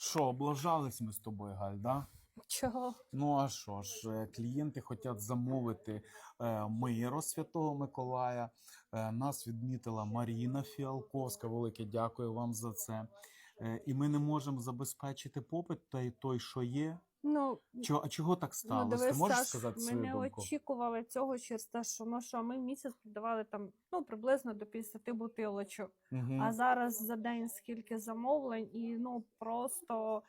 Що, облажались ми з тобою, Галь, да? Чого? Ну а що ж, е, клієнти хочуть замовити е, миро Святого Миколая. Е, нас відмітила Маріна Фіалковська. Велике дякую вам за це. Е, і ми не можемо забезпечити попит та й той що є. Ну, Чого, а чого так ну сталося? Ну, Ти можеш Саш, сказати ми не думку? очікували цього через те, що ну що ми в місяць продавали там ну приблизно до 50 бутилочок. Угу. А зараз за день скільки замовлень, і ну просто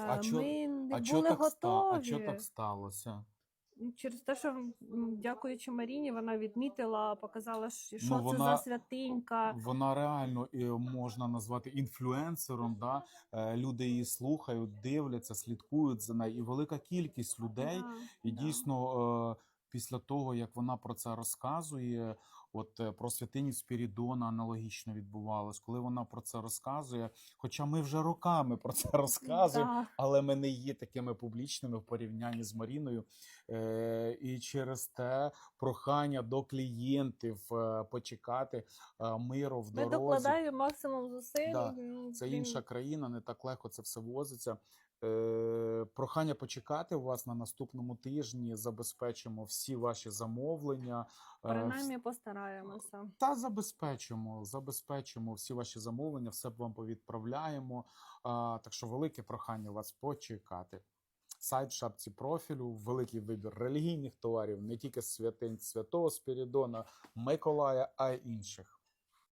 е, чо- ми не а були були так, ста... готові. а чого так сталося? Через те, що дякуючи Маріні, вона відмітила, показала, що ну, вона, це за святинька. Вона реально е, можна назвати інфлюенсером. Да? Е, Люди її слухають, дивляться, слідкують за нею. І велика кількість людей. Да, І да. дійсно, е, після того, як вона про це розказує, от е, про святиню Спірідона аналогічно відбувалось, коли вона про це розказує. Хоча ми вже роками про це розказуємо, Да. але ми не є такими публічними в порівнянні з Маріною. Е, і через те прохання до клієнтів е, почекати е, миру в Ми дорозі. докладаємо максимум зусиль. Да, Це інша країна, не так легко це все возиться. Прохання почекати у вас на наступному тижні. Забезпечимо всі ваші замовлення. Принаймні постараємося. Та забезпечимо, забезпечимо всі ваші замовлення, все вам повідправляємо. А, так що велике прохання вас почекати. Сайт в шапці профілю, великий вибір релігійних товарів, не тільки святинь Святого Спірідона, Миколая, а й інших.